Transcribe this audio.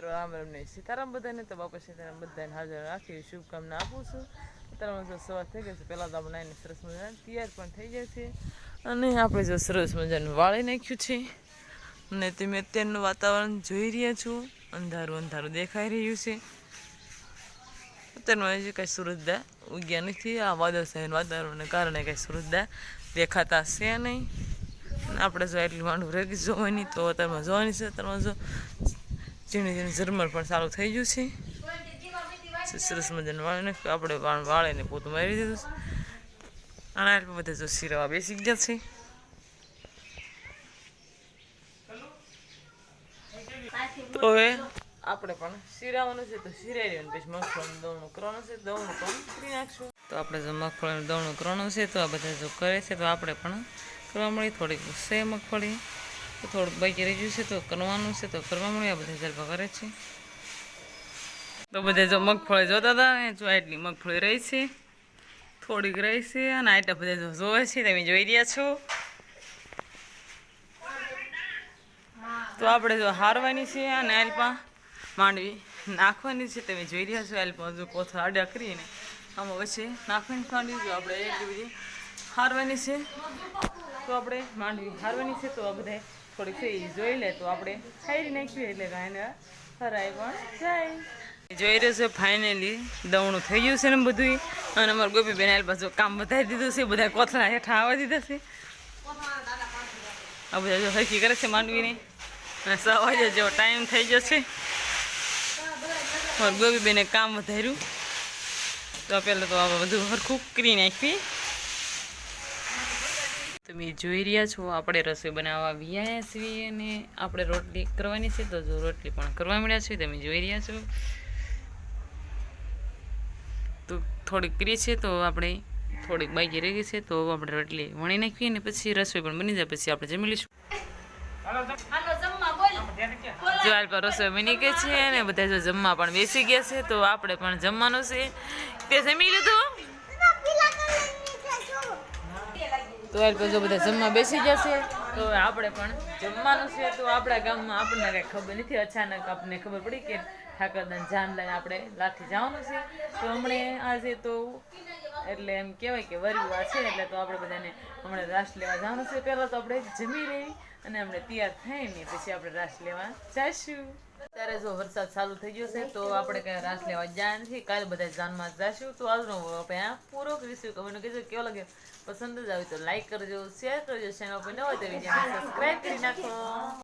મિત્રો રામ રામને સીતારામ બધાને તો બાપા સીતારામ બધાને હાજર રાખી શુભકામના આપું છું. અત્યારે જો સવાર થઈ ગઈ છે, પહેલાં તો આપણે સરસ મજાને તૈયાર પણ થઈ જાય છે. અને આપણે જો સરસ મજાનું વાળી નાખ્યું છે. અને તમે અત્યારનું વાતાવરણ જોઈ રહ્યા છો. અંધારું અંધારું દેખાઈ રહ્યું છે. અત્યારમાં હજી કાંઈ સુરતદા ઉગ્યા નથી. આ વાદળછાયું વાતાવરણને કારણે કાંઈ સુરતદા દેખાતા છે નહીં. આપણે જો એટલી માંડું રેગી જોવાની, તો અત્યારમાં જોવાની છે. અત્યારમાં જો ઝીણી ઝીણી ઝરમર પણ સારું થઈ ગયું છે. સરસ મજાનું વાળી નાખ્યું. આપણે વાળ વાળીને પોતું મારી દીધું છે. અને એટલે બધા જો શીરવા બેસી ગયા છે. તો હવે આપણે પણ શીરાવાનું છે. તો શીરાઈ લેવાનું પછી મગફળીનું દવણું કરવાનું છે. દવણું પણ કરી નાખશું. તો આપણે જો મગફળીનું દવણું કરવાનું છે. તો આ બધા જો કરે છે. તો આપણે પણ કરવા મળી થોડીક છે મગફળી. તો થોડુંક બાકી રહી ગયું છે તો કરવાનું છે તો કરવા મળી આ બધા જલપા કરે છે. તો બધા જો મગફળી જોતા હતા જો આટલી મગફળી રહી છે, થોડીક રહી છે અને આટલા બધા જો જોવે છે, તમે જોઈ રહ્યા છો. તો આપણે જો હારવાની છે અને એલ્પા માંડવી નાખવાની છે. તમે જોઈ રહ્યા છો એલ્પા જો કોથળા આડા કરીને આમાં વચ્ચે નાખવાની માંડવી. જો આપણે એટલી બધી હારવાની છે. તો આપણે માંડવી હારવાની છે. તો આ બધા થોડીક એ જોઈ લે તો આપણે ખાઈ નાખ્યું એટલે ગાયને હરાય પણ જાય. જોઈ રહ્યો છે ફાઇનલી દવણું થઈ ગયું છે ને બધું અને અમારું ગોપી બેન એલ્પા પાછું કામ બતાવી દીધું છે, બધા કોથળા હેઠા આવવા દીધા છે. આ બધા જો હરખી કરે છે માંડવીને. અને સવારે જેવો ટાઈમ થઈ ગયો છે. અમારું ગોપી બેને કામ વધાર્યું. તો પહેલાં તો આ બધું હરખું કરી નાખી. તમે જોઈ રહ્યા છો આપણે રસોઈ બનાવવા વ્યાયા છીએ અને આપણે રોટલી કરવાની છે તો જો રોટલી પણ કરવા મળ્યા છે તમે જોઈ રહ્યા છો. તો થોડીક કરી છે તો આપણે થોડીક બાકી રહી ગઈ છે તો આપણે રોટલી વણી નાખીએ અને પછી રસોઈ પણ બની જાય પછી આપણે જમી લઈશું. જો હાલ પર રસોઈ બની ગઈ છે અને બધા જો જમવા પણ બેસી ગયા છે તો આપણે પણ જમવાનું છે. તે જમી લીધું? તો હાલ પછી બધા જમવા બેસી જશે તો આપણે પણ જમવાનું છે તો આપણા ગામમાં આપણને કંઈ ખબર નથી. અચાનક આપણને ખબર પડી કે ઠાકરદાન જાન લઈને આપણે લાઠી જવાનું છે. તો હમણે આજે તો એટલે એમ કહેવાય કે વરિવાર છે, એટલે તો આપણે બધાને હમણાં રાસ લેવા જવાનું છે. પહેલાં તો આપણે જમી રહી અને હમણાં તૈયાર થઈને પછી આપણે રાસ લેવા જઈશું અત્યારે જો વરસાદ ચાલુ થઈ ગયો છે, તો આપણે કઈ રાસ લેવા જાય નથી. કાલે બધા જાનમાં જઈશું તો આજનો આપણે આ પૂરો કરીશું. કમેન્ટ કહેજો કેવો લાગે પસંદ જ આવે તો લાઈક કરજો શેર કરજો. ચેનલ પર ન હોય તો સબસ્ક્રાઈબ કરી નાખો.